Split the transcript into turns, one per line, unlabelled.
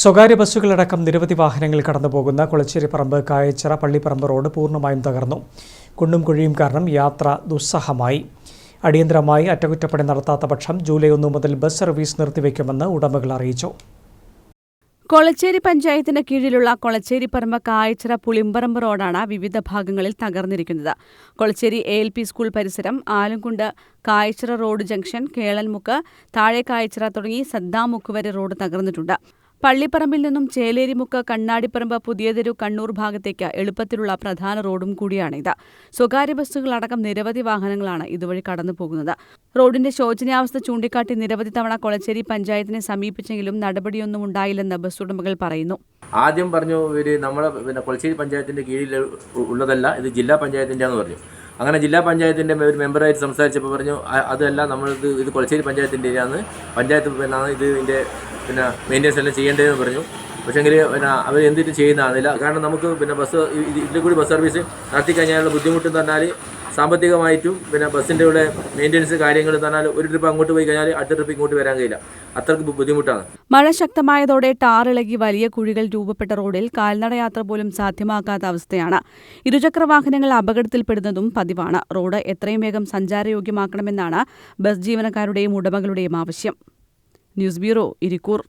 സ്വകാര്യ ബസ്സുകളടക്കം നിരവധി വാഹനങ്ങൾ കടന്നുപോകുന്ന കുളച്ചേരിപ്പറമ്പ് കായച്ചിറ പള്ളിപ്പറമ്പ് റോഡ് പൂർണമായും തകർന്നു. കുണ്ടും കുഴിയും കാരണം യാത്ര ദുസ്സഹമായി. അടിയന്തരമായി അറ്റകുറ്റപ്പണി നടത്താത്ത പക്ഷം ജൂലൈ ഒന്നു മുതൽ ബസ് സർവീസ് നിർത്തിവെക്കുമെന്ന് ഉടമകൾ അറിയിച്ചു.
കൊളച്ചേരി പഞ്ചായത്തിന് കീഴിലുള്ള കൊളച്ചേരിപ്പറമ്പ് കായച്ചിറ പുളിമ്പറമ്പ് റോഡാണ് വിവിധ ഭാഗങ്ങളിൽ തകർന്നിരിക്കുന്നത്. Kolachery A L P school പരിസരം ആലുംകുണ്ട് കായച്ചിറ റോഡ് ജംഗ്ഷൻ കേളൻമുക്ക് താഴെ കായച്ചിറ തുടങ്ങി സദ്ദാമുക്ക് വരെ റോഡ് തകർന്നിട്ടുണ്ട്. പള്ളിപ്പറമ്പിൽ നിന്നും ചേലേരിമുക്ക് കണ്ണാടിപ്പറമ്പ് പുതിയതെരു കണ്ണൂർ ഭാഗത്തേക്ക് എളുപ്പത്തിലുള്ള പ്രധാന റോഡും കൂടിയാണിത്. സ്വകാര്യ ബസ്സുകളടക്കം നിരവധി വാഹനങ്ങളാണ് ഇതുവഴി കടന്നു പോകുന്നത്. റോഡിന്റെ ശോചനീയാവസ്ഥ ചൂണ്ടിക്കാട്ടി നിരവധി തവണ കൊളച്ചേരി പഞ്ചായത്തിനെ സമീപിച്ചെങ്കിലും നടപടിയൊന്നും ഉണ്ടായില്ലെന്ന് ബസ് ഉടമകൾ പറയുന്നു.
ആദ്യം പറഞ്ഞു ഇവർ നമ്മളെ പിന്നെ കൊളച്ചേരി പഞ്ചായത്തിന്റെ കീഴിൽ ഉള്ളതല്ല ഇത് ജില്ലാ പഞ്ചായത്തിന്റെയാന്ന് പറഞ്ഞു. അങ്ങനെ ജില്ലാ പഞ്ചായത്തിന്റെ ഒരു മെമ്പറായിട്ട് സംസാരിച്ചപ്പോൾ പറഞ്ഞു അതെല്ലാം നമ്മൾ ഇത് ഇത് പഞ്ചായത്തിന്റെ ഇതാണ് പഞ്ചായത്ത് പിന്നെ ഇത് ഇതിന്റെ പിന്നെ മെയിന്റെനൻസ് എല്ലാം ചെയ്യേണ്ടതെന്ന് പറഞ്ഞു. പക്ഷേങ്കിൽ പിന്നെ അവർ എന്തിട്ട് ചെയ്യുന്നതാണില്ല കാരണം നമുക്ക് പിന്നെ ബസ് ഇത് ഇതിൽ കൂടി ബസ് സർവീസ് നടത്തിക്കഴിഞ്ഞാലുള്ള ബുദ്ധിമുട്ടെന്ന് പറഞ്ഞാൽ സാമ്പത്തികമായിട്ടും പിന്നെ ബസ്സിന്റെ കൂടെ മെയിന്റെനൻസ് കാര്യങ്ങൾ തന്നാൽ ഒരു ട്രിപ്പ് അങ്ങോട്ട് പോയി കഴിഞ്ഞാൽ അടുത്ത ട്രിപ്പ് ഇങ്ങോട്ട് വരാൻ കഴിയില്ല. അത്രയ്ക്ക് ബുദ്ധിമുട്ടാണ്.
മഴ ശക്തമായതോടെ ടാറിളകി വലിയ കുഴികൾ രൂപപ്പെട്ട റോഡിൽ കാൽനടയാത്ര പോലും സാധ്യമാക്കാത്ത അവസ്ഥയാണ്. ഇരുചക്ര വാഹനങ്ങൾ അപകടത്തിൽപ്പെടുന്നതും പതിവാണ്. റോഡ് എത്രയും വേഗം സഞ്ചാരയോഗ്യമാക്കണമെന്നാണ് ബസ് ജീവനക്കാരുടെയും ഉടമകളുടെയും ആവശ്യം. News bureau Irikkur.